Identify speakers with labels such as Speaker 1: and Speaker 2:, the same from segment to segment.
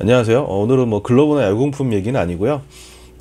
Speaker 1: 안녕하세요. 어, 오늘은 뭐 글러브나 야구용품 얘기는 아니고요.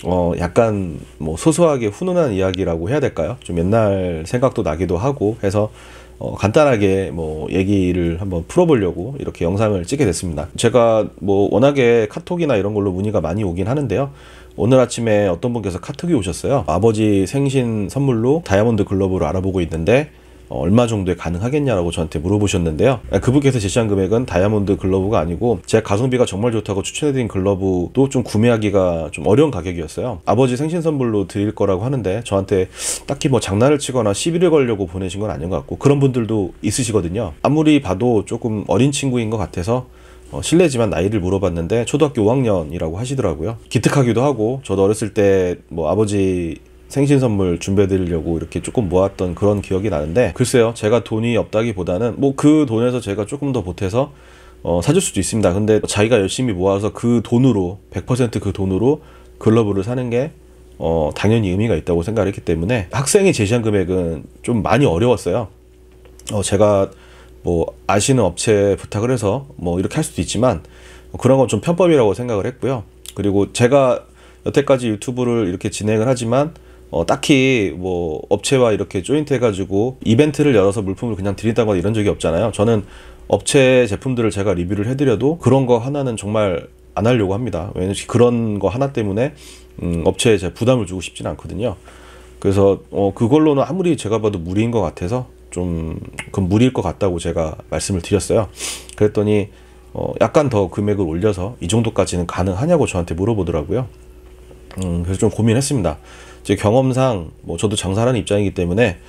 Speaker 1: 어, 약간 뭐 소소하게 훈훈한 이야기라고 해야 될까요? 좀 옛날 생각도 나기도 하고 해서 어, 간단하게 뭐 얘기를 한번 풀어보려고 이렇게 영상을 찍게 됐습니다. 제가 뭐 워낙에 카톡이나 이런 걸로 문의가 많이 오긴 하는데요. 오늘 아침에 어떤 분께서 카톡이 오셨어요. 아버지 생신 선물로 다이아몬드 글러브를 알아보고 있는데 어, 얼마 정도에 가능하겠냐라고 저한테 물어보셨는데요. 아, 그분께서 제시한 금액은 다이아몬드 글러브가 아니고 제가 가성비가 정말 좋다고 추천해드린 글러브도 좀 구매하기가 좀 어려운 가격이었어요. 아버지 생신 선물로 드릴 거라고 하는데 저한테 딱히 뭐 장난을 치거나 시비를 걸려고 보내신 건 아닌 것 같고 그런 분들도 있으시거든요. 아무리 봐도 조금 어린 친구인 것 같아서 어, 실례지만 나이를 물어봤는데 초등학교 5학년이라고 하시더라고요. 기특하기도 하고 저도 어렸을 때 뭐 아버지 생신 선물 준비해 드리려고 이렇게 조금 모았던 그런 기억이 나는데 글쎄요 제가 돈이 없다기보다는 뭐 그 돈에서 제가 조금 더 보태서 어, 사줄 수도 있습니다. 근데 자기가 열심히 모아서 그 돈으로 100%그 돈으로 글러브를 사는 게 어, 당연히 의미가 있다고 생각을 했기 때문에 학생이 제시한 금액은 좀 많이 어려웠어요. 어, 제가 뭐 아시는 업체 부탁을 해서 뭐 이렇게 할 수도 있지만 뭐 그런 건 좀 편법이라고 생각을 했고요. 그리고 제가 여태까지 유튜브를 이렇게 진행을 하지만 어, 딱히 뭐 업체와 이렇게 조인트 해가지고 이벤트를 열어서 물품을 그냥 드린다거나 이런 적이 없잖아요. 저는 업체 제품들을 제가 리뷰를 해드려도 그런 거 하나는 정말 안 하려고 합니다. 왜냐면 그런 거 하나 때문에 음, 업체에 제 부담을 주고 싶지는 않거든요. 그래서 어, 그걸로는 아무리 제가 봐도 무리인 것 같아서 좀 그 무리일 것 같다고 제가 말씀을 드렸어요. 그랬더니 어, 약간 더 금액을 올려서 이 정도까지는 가능하냐고 저한테 물어보더라고요. 음, 그래서 좀 고민했습니다. 제 경험상 뭐 저도 장사하는 입장이기 때문에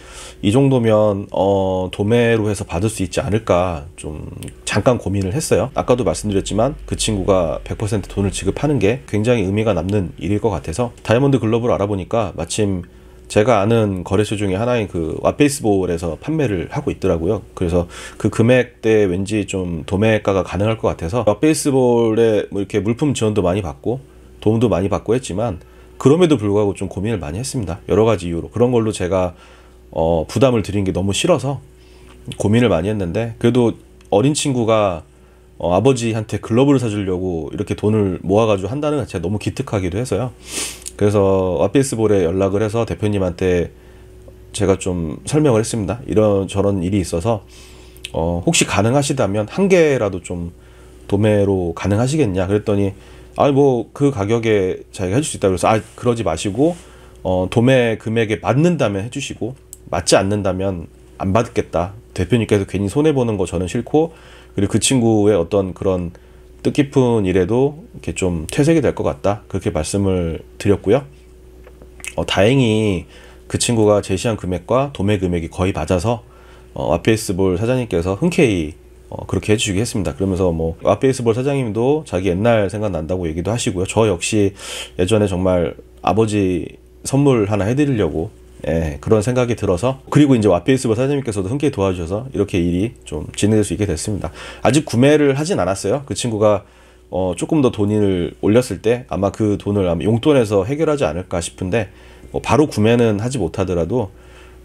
Speaker 1: 이 정도면 어 도매로 해서 받을 수 있지 않을까 좀 잠깐 고민을 했어요. 아까도 말씀드렸지만 그 친구가 100% 돈을 지급하는 게 굉장히 의미가 남는 일일 것 같아서 다이아몬드 글러브를 알아보니까 마침 제가 아는 거래소 중에 하나인 그 왓베이스볼에서 판매를 하고 있더라고요. 그래서 그 금액대 왠지 좀 도매가가 가능할 것 같아서 왓베이스볼에 뭐 이렇게 물품 지원도 많이 받고 도움도 많이 받고 했지만 그럼에도 불구하고 좀 고민을 많이 했습니다. 여러 가지 이유로. 그런 걸로 제가 어, 부담을 드린 게 너무 싫어서 고민을 많이 했는데 그래도 어린 친구가 어, 아버지한테 글러브를 사주려고 이렇게 돈을 모아가지고 한다는 것 자체가 너무 기특하기도 해서요. 그래서 왓베이스볼에 연락을 해서 대표님한테 제가 좀 설명을 했습니다. 이런 저런 일이 있어서 어, 혹시 가능하시다면 한 개라도 좀 도매로 가능하시겠냐 그랬더니 아니 뭐그 가격에 자기가 해줄 수 있다 그래서 아 그러지 마시고 어 도매 금액에 맞는다면 해주시고 맞지 않는다면 안 받겠다 대표님께서 괜히 손해 보는 거 저는 싫고 그리고 그 친구의 어떤 그런 뜻깊은 일에도 이렇게 좀 퇴색이 될 것 같다 그렇게 말씀을 드렸고요. 어, 다행히 그 친구가 제시한 금액과 도매 금액이 거의 맞아서 어, 와페이스볼 사장님께서 흔쾌히 어, 그렇게 해주시게 했습니다. 그러면서 뭐 아페이스볼 사장님도 자기 옛날 생각 난다고 얘기도 하시고요. 저 역시 예전에 정말 아버지 선물 하나 해드리려고 예, 그런 생각이 들어서 그리고 이제 와페이스볼 사장님께서도 흔쾌히 도와주셔서 이렇게 일이 좀 진행될 수 있게 됐습니다. 아직 구매를 하진 않았어요. 그 친구가 어, 조금 더 돈을 올렸을 때 아마 그 돈을 아마 용돈에서 해결하지 않을까 싶은데 뭐 바로 구매는 하지 못하더라도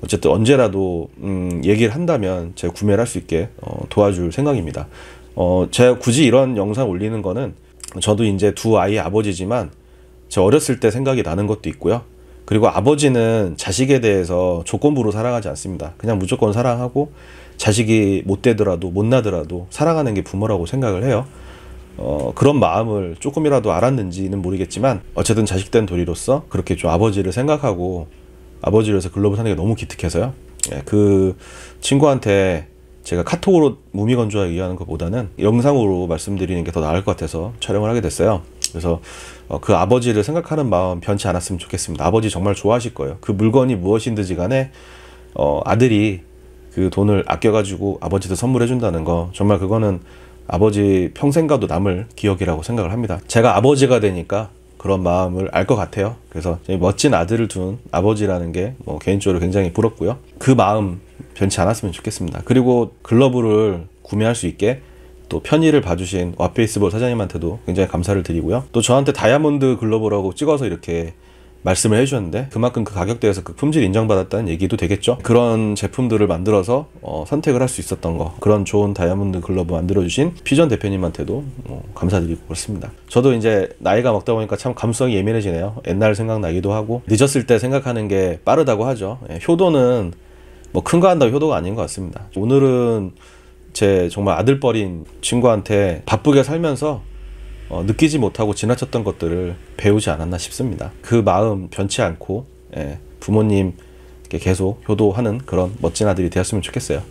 Speaker 1: 어쨌든 언제라도 음, 얘기를 한다면 제가 구매를 할 수 있게 어, 도와줄 생각입니다. 어, 제가 굳이 이런 영상 올리는 거는 저도 이제 두 아이의 아버지지만 제 어렸을 때 생각이 나는 것도 있고요. 그리고 아버지는 자식에 대해서 조건부로 사랑하지 않습니다. 그냥 무조건 사랑하고 자식이 못 되더라도 못 나더라도 사랑하는 게 부모라고 생각을 해요. 어, 그런 마음을 조금이라도 알았는지는 모르겠지만 어쨌든 자식된 도리로서 그렇게 좀 아버지를 생각하고 아버지를 해서 글로벌 사는 게 너무 기특해서요. 예, 그 친구한테 제가 카톡으로 무미건조하게 얘기하는 것보다는 영상으로 말씀드리는 게 더 나을 것 같아서 촬영을 하게 됐어요. 그래서 어, 그 아버지를 생각하는 마음 변치 않았으면 좋겠습니다. 아버지 정말 좋아하실 거예요. 그 물건이 무엇인지 간에 어, 아들이 그 돈을 아껴가지고 아버지한테 선물해준다는 거 정말 그거는 아버지 평생 가도 남을 기억이라고 생각을 합니다. 제가 아버지가 되니까 그런 마음을 알 것 같아요. 그래서 멋진 아들을 둔 아버지라는 게 뭐 개인적으로 굉장히 부럽고요. 그 마음 변치 않았으면 좋겠습니다. 그리고 글러브를 구매할 수 있게 또 편의를 봐주신 왓페이스볼 사장님한테도 굉장히 감사를 드리고요. 또 저한테 다이아몬드 글러브라고 찍어서 이렇게 말씀을 해주셨는데 그만큼 그 가격대에서 그 품질 인정받았다는 얘기도 되겠죠. 그런 제품들을 만들어서 어, 선택을 할 수 있었던 거 그런 좋은 다이아몬드 글러브 만들어주신 피전 대표님한테도 어, 감사드리고 그렇습니다. 저도 이제 나이가 먹다 보니까 참 감수성이 예민해지네요. 옛날 생각나기도 하고 늦었을 때 생각하는 게 빠르다고 하죠. 예, 효도는 뭐 큰 거 한다고 효도가 아닌 것 같습니다. 오늘은 제 정말 아들뻘인 친구한테 바쁘게 살면서 어, 느끼지 못하고 지나쳤던 것들을 배우지 않았나 싶습니다. 그 마음 변치 않고 예, 부모님께 계속 효도하는 그런 멋진 아들이 되었으면 좋겠어요.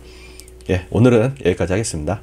Speaker 1: 예, 오늘은 여기까지 하겠습니다.